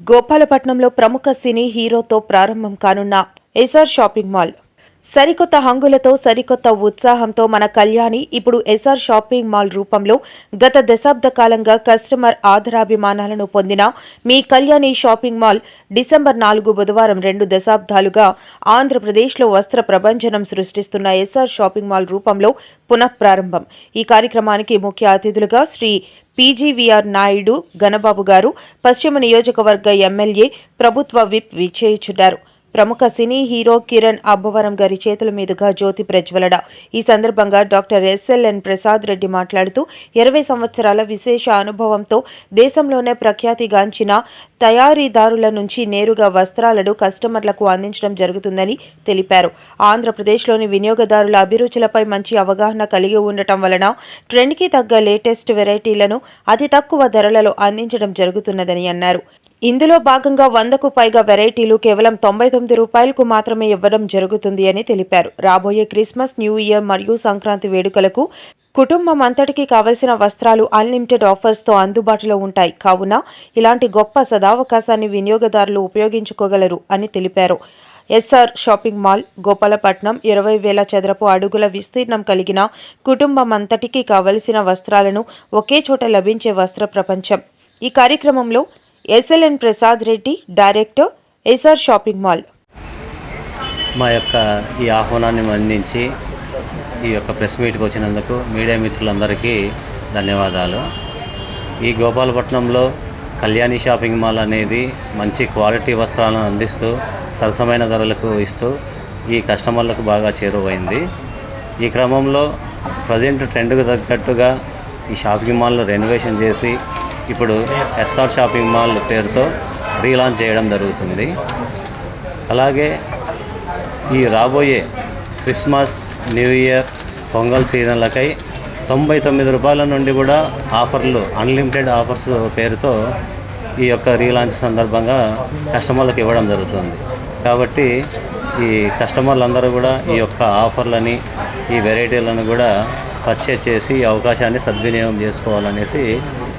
గోపాలపట్నంలో ప్రముఖ సినీ హీరోతో ప్రారంభం కానున్న ఎస్ఆర్ షాపింగ్ మాల్. సరికొత్త హంగులతో సరికొత్త ఉత్సాహంతో మన కళ్యాణి ఇప్పుడు ఎస్ఆర్ షాపింగ్ మాల్ రూపంలో గత దశాబ్ద కాలంగా కస్టమర్ ఆధారాభిమానాలను పొందిన మీ కళ్యాణి షాపింగ్ మాల్ డిసెంబర్ నాలుగు బుధవారం రెండు దశాబ్దాలుగా ఆంధ్రప్రదేశ్లో వస్త్ర ప్రభంజనం సృష్టిస్తున్న ఎస్ఆర్ షాపింగ్ మాల్ రూపంలో పునఃప్రారంభం. ఈ కార్యక్రమానికి ముఖ్య అతిథులుగా శ్రీ పీజీవీఆర్ నాయుడు గణబాబు గారు పశ్చిమ నియోజకవర్గ ఎమ్మెల్యే ప్రభుత్వ విప్ విచ్చేయుచున్నారు. ప్రముఖ సినీ హీరో కిరణ్ అబ్బవరం గారి చేతుల మీదుగా జ్యోతి ప్రజ్వలడ ఈ సందర్భంగా డాక్టర్ ఎస్ఎల్ఎన్ ప్రసాద్ రెడ్డి మాట్లాడుతూ ఇరవై సంవత్సరాల విశేష అనుభవంతో దేశంలోనే ప్రఖ్యాతిగాంచిన తయారీదారుల నుంచి నేరుగా వస్త్రాలను కస్టమర్లకు అందించడం జరుగుతుందని తెలిపారు. ఆంధ్రప్రదేశ్లోని వినియోగదారుల అభిరుచులపై మంచి అవగాహన కలిగి ఉండటం వలన ట్రెండ్కి తగ్గ లేటెస్ట్ వెరైటీలను అతి తక్కువ ధరలలో అందించడం జరుగుతున్నదని అన్నారు. ఇందులో భాగంగా వందకు పైగా వెరైటీలు కేవలం తొంభై తొమ్మిది రూపాయలకు మాత్రమే ఇవ్వడం జరుగుతుంది అని తెలిపారు. రాబోయే క్రిస్మస్ న్యూ ఇయర్ మరియు సంక్రాంతి వేడుకలకు కుటుంబం అంతటికీ కావలసిన వస్త్రాలు అన్లిమిటెడ్ ఆఫర్స్తో అందుబాటులో ఉంటాయి. కావున ఇలాంటి గొప్ప సదావకాశాన్ని వినియోగదారులు ఉపయోగించుకోగలరు అని తెలిపారు. ఎస్ఆర్ షాపింగ్ మాల్ గోపాలపట్నం ఇరవై వేల చదరపు అడుగుల విస్తీర్ణం కలిగిన కుటుంబం అంతటికీ కావలసిన వస్త్రాలను ఒకే చోట లభించే వస్త్ర ప్రపంచం. ఈ కార్యక్రమంలో SLN Prasad Reddy director SR shopping mall. మా యొక్క ఈ ఆహ్వానాన్ని మన్నించి ఈ యొక్క ప్రెస్ మీట్కి వచ్చినందుకు మీడియా మిత్రులందరికీ ధన్యవాదాలు. ఈ గోపాలపట్నంలో కళ్యాణి షాపింగ్ మాల్ అనేది మంచి క్వాలిటీ వస్త్రాలను అందిస్తూ సరసమైన ధరలకు ఇస్తూ ఈ కస్టమర్లకు బాగా చేరువైంది. ఈ క్రమంలో ప్రజెంట్ ట్రెండ్కు తగ్గట్టుగా ఈ షాపింగ్ మాల్ను రెనోవేషన్ చేసి ఇప్పుడు ఎస్ఆర్ షాపింగ్ మాల్ పేరుతో రీలాంచ్ చేయడం జరుగుతుంది. అలాగే ఈ రాబోయే క్రిస్మస్ న్యూ ఇయర్ పొంగల్ సీజన్లకై తొంభై తొమ్మిది రూపాయల నుండి కూడా ఆఫర్లు అన్లిమిటెడ్ ఆఫర్స్ పేరుతో ఈ యొక్క రీలాంచ్ సందర్భంగా కస్టమర్లకు ఇవ్వడం జరుగుతుంది. కాబట్టి ఈ కస్టమర్లందరూ కూడా ఈ యొక్క ఆఫర్లని ఈ వెరైటీలను కూడా పర్చేజ్ చేసి ఈ అవకాశాన్ని సద్వినియోగం చేసుకోవాలనేసి